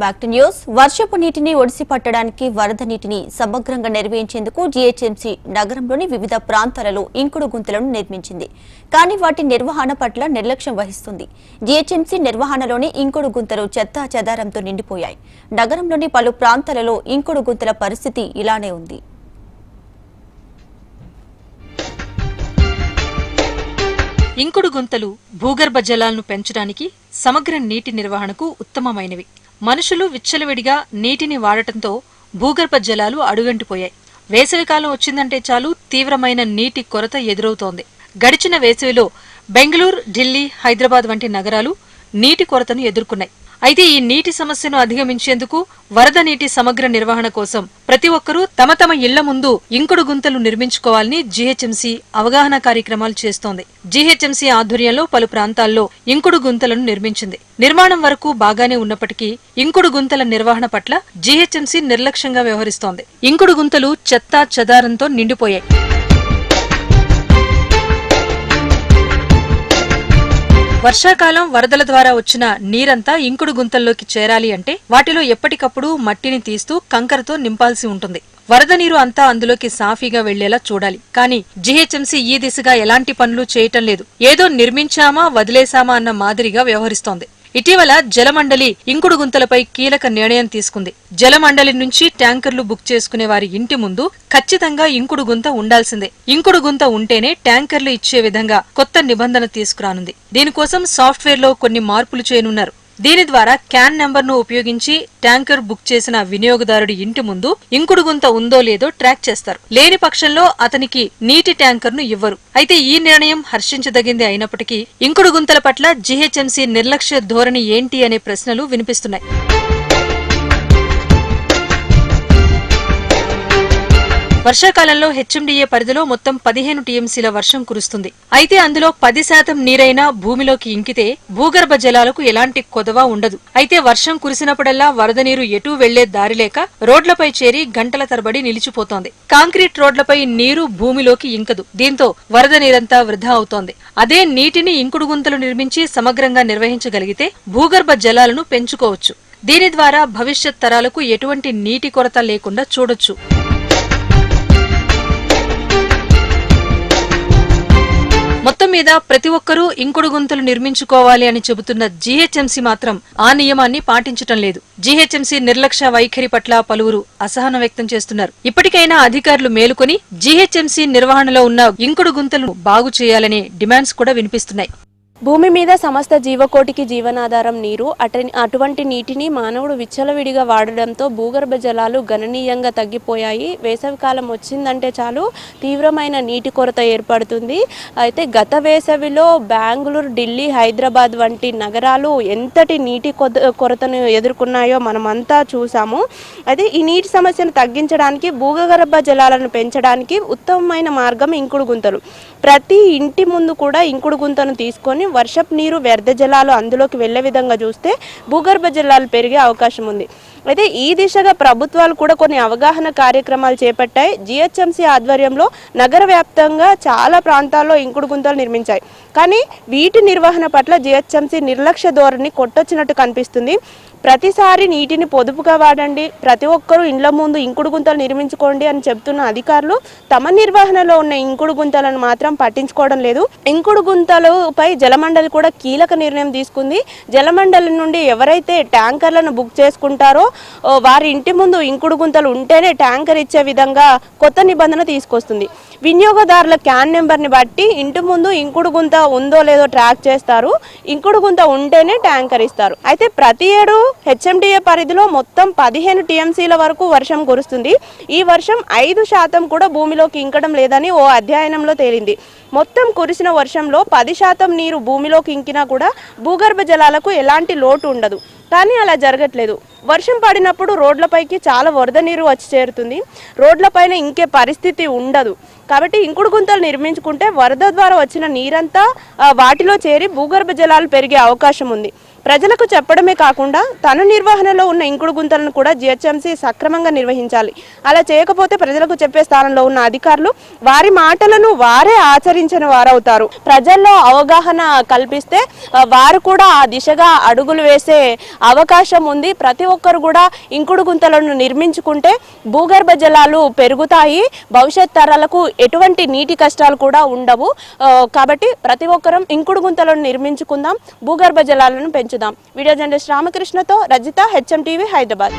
Back to news వర్షపు నీటిని ఒడిసి పట్టడానికి వరద నీటిని సమగ్రంగా నిర్వహించేందుకు జీహెచ్ఎంసీ నగరంలోని వివిధ ప్రాంతాలలో ఇంకుడు గుంతలను నిర్మించింది. కానీ వాటి నిర్వహణ పట్ల నిర్లక్ష్యం వహిస్తుంది. జీహెచ్ఎంసీ నిర్వహణలోని ఇంకుడు గుంతలు చెత్తా చెదారంతో నిండిపోయాయి. నగరంలోని పలు ప్రాంతాలలో ఇంకుడు గుంతల పరిస్థితి ఇలానే ఉంది. ఇంకుడు గుంతలు భూగర్భ జలాలను పెంచడానికి సమగ్ర నీటి నిర్వహణకు ఉత్తమమైనవి. మనుషులు విచ్చలవిడిగా నీటిని వాడటంతో భూగర్భ జలాలు అడుగంటిపోయాయి. వేసవికాలం వచ్చిందంటే చాలు తీవ్రమైన నీటి కొరత ఎదురవుతోంది. గడిచిన వేసవిలో బెంగళూరు ఢిల్లీ హైదరాబాద్ వంటి నగరాలు నీటి కొరతను ఎదుర్కొన్నాయి. అయితే ఈ నీటి సమస్యను అధిగమించేందుకు వరద నీటి సమగ్ర నిర్వహణ కోసం ప్రతి ఒక్కరూ తమ తమ ఇళ్ళ ముందు ఇంకుడు గుంతలు నిర్మించుకోవాలని జీహెచ్ఎంసీ అవగాహన కార్యక్రమాలు చేస్తోంది. జీహెచ్ఎంసీ ఆధ్వర్యంలో పలు ప్రాంతాల్లో ఇంకుడు గుంతలను నిర్మించింది. నిర్మాణం వరకు బాగానే ఉన్నప్పటికీ ఇంకుడు గుంతల నిర్వహణ పట్ల జీహెచ్ఎంసీ నిర్లక్ష్యంగా వ్యవహరిస్తోంది. ఇంకుడు గుంతలు చెత్తా చెదారంతో నిండిపోయాయి. వర్షాకాలం వరదల ద్వారా వచ్చిన నీరంతా ఇంకుడు గుంతల్లోకి చేరాలి అంటే వాటిలో ఎప్పటికప్పుడు మట్టిని తీస్తూ కంకరతో నింపాల్సి ఉంటుంది. వరద నీరు అంతా అందులోకి సాఫీగా వెళ్ళేలా చూడాలి. కానీ జీహెచ్ఎంసీ ఈ దిశగా ఎలాంటి పనులు చేయటం లేదు. ఏదో నిర్మించామా వదిలేశామా అన్న మాదిరిగా వ్యవహరిస్తోంది. ఇటీవల జలమండలి ఇంకుడు గుంతలపై కీలక నిర్ణయం తీసుకుంది. జలమండలి నుంచి ట్యాంకర్లు బుక్ చేసుకునే వారి ఇంటి ముందు ఖచ్చితంగా ఇంకుడు గుంత ఉండాల్సిందే. ఇంకుడు గుంత ఉంటేనే ట్యాంకర్లు ఇచ్చే విధంగా కొత్త నిబంధన తీసుకురానుంది. దీనికోసం సాఫ్ట్వేర్లో కొన్ని మార్పులు చేయనున్నారు. దీని ద్వారా క్యాన్ నెంబర్ను ఉపయోగించి ట్యాంకర్ బుక్ చేసిన వినియోగదారుడి ఇంటి ముందు ఇంకుడు గుంత ఉందో లేదో ట్రాక్ చేస్తారు. లేని పక్షంలో అతనికి నీటి ట్యాంకర్ను ఇవ్వరు. అయితే ఈ నిర్ణయం హర్షించదగింది అయినప్పటికీ ఇంకుడు గుంతల పట్ల జీహెచ్ఎంసీ నిర్లక్ష్య ధోరణి ఏంటి అనే ప్రశ్నలు వినిపిస్తున్నాయి. వర్షాకాలంలో హెచ్ఎండిఏ పరిధిలో మొత్తం పదిహేను టీఎంసీల వర్షం కురుస్తుంది. అయితే అందులో పది శాతం నీరైనా భూమిలోకి ఇంకితే భూగర్భ జలాలకు ఎలాంటి కొదవ ఉండదు. అయితే వర్షం కురిసినప్పుడల్లా వరద నీరు ఎటూ వెళ్ళే దారి లేక రోడ్లపై చేరి గంటల తరబడి నిలిచిపోతోంది. కాంక్రీట్ రోడ్లపై నీరు భూమిలోకి ఇంకదు. దీంతో వరద నీరంతా వృధా అవుతోంది. అదే నీటిని ఇంకుడు గుంతలు నిర్మించి సమగ్రంగా నిర్వహించగలిగితే భూగర్భ జలాలను పెంచుకోవచ్చు. దీని ద్వారా భవిష్యత్ తరాలకు ఎటువంటి నీటి కొరత లేకుండా చూడొచ్చు. మొత్తం మీద ప్రతి ఒక్కరూ ఇంకుడు గుంతలు నిర్మించుకోవాలి అని చెబుతున్న జీహెచ్ఎంసీ మాత్రం ఆ నియమాన్ని పాటించటం లేదు. జీహెచ్ఎంసీ నిర్లక్ష్య వైఖరి పట్ల పలువురు అసహనం వ్యక్తం చేస్తున్నారు. ఇప్పటికైనా అధికారులు మేలుకొని జీహెచ్ఎంసీ నిర్వహణలో ఉన్న ఇంకుడు గుంతలను బాగు చేయాలనే డిమాండ్స్ కూడా వినిపిస్తున్నాయి. భూమి మీద సమస్త జీవకోటికి జీవనాధారం నీరు అట అటువంటి నీటిని మానవుడు విచ్చలవిడిగా వాడడంతో భూగర్భ జలాలు గణనీయంగా తగ్గిపోయాయి. వేసవికాలం వచ్చిందంటే చాలు తీవ్రమైన నీటి కొరత ఏర్పడుతుంది. అయితే గత వేసవిలో బెంగళూరు ఢిల్లీ హైదరాబాద్ వంటి నగరాలు ఎంతటి నీటి కొరతను ఎదుర్కొన్నాయో మనమంతా చూసాము అయితే ఈ నీటి సమస్యను తగ్గించడానికి భూగర్భ జలాలను పెంచడానికి ఉత్తమమైన మార్గం ఇంకుడు గుంతలు ప్రతి ఇంటి ముందు కూడా ఇంకుడు గుంతను తీసుకొని వర్షపు నీరు వ్యర్థ జలాలు అందులోకి వెళ్ళే విధంగా చూస్తే భూగర్భ జలాలు పెరిగే అవకాశం ఉంది. అయితే ఈ దిశగా ప్రభుత్వాలు కూడా కొన్ని అవగాహన కార్యక్రమాలు చేపట్టాయి. జిహెచ్ఎంసీ ఆధ్వర్యంలో నగర వ్యాప్తంగా చాలా ప్రాంతాల్లో ఇంకుడు గుంతలు నిర్మించాయి. కానీ వీటి నిర్వహణ పట్ల జిహెచ్ఎంసీ నిర్లక్ష్య ధోరణి కొట్టొచ్చినట్టు కనిపిస్తుంది. ప్రతిసారి నీటిని పొదుపుగా వాడండి. ప్రతి ఒక్కరూ ఇండ్ల ముందు ఇంకుడు గుంతలు నిర్మించుకోండి అని చెప్తున్న అధికారులు తమ నిర్వహణలో ఉన్న ఇంకుడు గుంతలను మాత్రం పట్టించుకోవడం లేదు. ఇంకుడు గుంతలపై జలమండలి కూడా కీలక నిర్ణయం తీసుకుంది. జలమండలి నుండి ఎవరైతే ట్యాంకర్లను బుక్ చేసుకుంటారో వారి ఇంటి ముందు ఇంకుడు గుంతలు ఉంటేనే ట్యాంకర్ ఇచ్చే విధంగా కొత్త నిబంధన తీసుకొస్తుంది. వినియోగదారుల క్యాన్ నెంబర్ని బట్టి ఇంటి ముందు ఇంకుడు గుంత ఉందో లేదో ట్రాక్ చేస్తారు. ఇంకుడు గుంత ఉంటేనే ట్యాంకర్ ఇస్తారు. అయితే ప్రతి ఏడు హెచ్ఎండిఏ పరిధిలో మొత్తం పదిహేను టీఎంసీల వరకు వర్షం కురుస్తుంది. ఈ వర్షం ఐదు శాతం కూడా భూమిలోకి ఇంకడం లేదని ఓ అధ్యయనంలో తేలింది. మొత్తం కురిసిన వర్షంలో పది శాతం నీరు భూమిలోకి ఇంకినా కూడా భూగర్భ జలాలకు ఎలాంటి లోటు ఉండదు. కానీ అలా జరగట్లేదు. వర్షం పడినప్పుడు రోడ్లపైకి చాలా వరద నీరు వచ్చి చేరుతుంది. రోడ్లపైన ఇంకే పరిస్థితి ఉండదు. కాబట్టి ఇంకుడు గుంతలు నిర్మించుకుంటే వరద ద్వారా వచ్చిన నీరంతా వాటిలో చేరి భూగర్భ జలాలు పెరిగే అవకాశం ఉంది. ప్రజలకు చెప్పడమే కాకుండా తన నిర్వహణలో ఉన్న ఇంకుడు గుంతలను కూడా జిహెచ్ఎంసీ సక్రమంగా నిర్వహించాలి. అలా చేయకపోతే ప్రజలకు చెప్పే స్థానంలో ఉన్న అధికారులు వారి మాటలను వారే ఆచరించిన వారవుతారు. ప్రజల్లో అవగాహన కల్పిస్తే వారు కూడా ఆ దిశగా అడుగులు వేసే అవకాశం ఉంది. ప్రతి ఒక్కరు కూడా ఇంకుడు గుంతలను నిర్మించుకుంటే భూగర్భ జలాలు పెరుగుతాయి. భవిష్యత్ తరాలకు ఎటువంటి నీటి కష్టాలు కూడా ఉండవు. కాబట్టి ప్రతి ఒక్కరం ఇంకుడు గుంతలను నిర్మించుకుందాం. భూగర్భ జలాలను పెంచుదాం వీడియో జర్నలిస్ట్ రామకృష్ణతో రజిత హెచ్ఎం టీవీ హైదరాబాద్.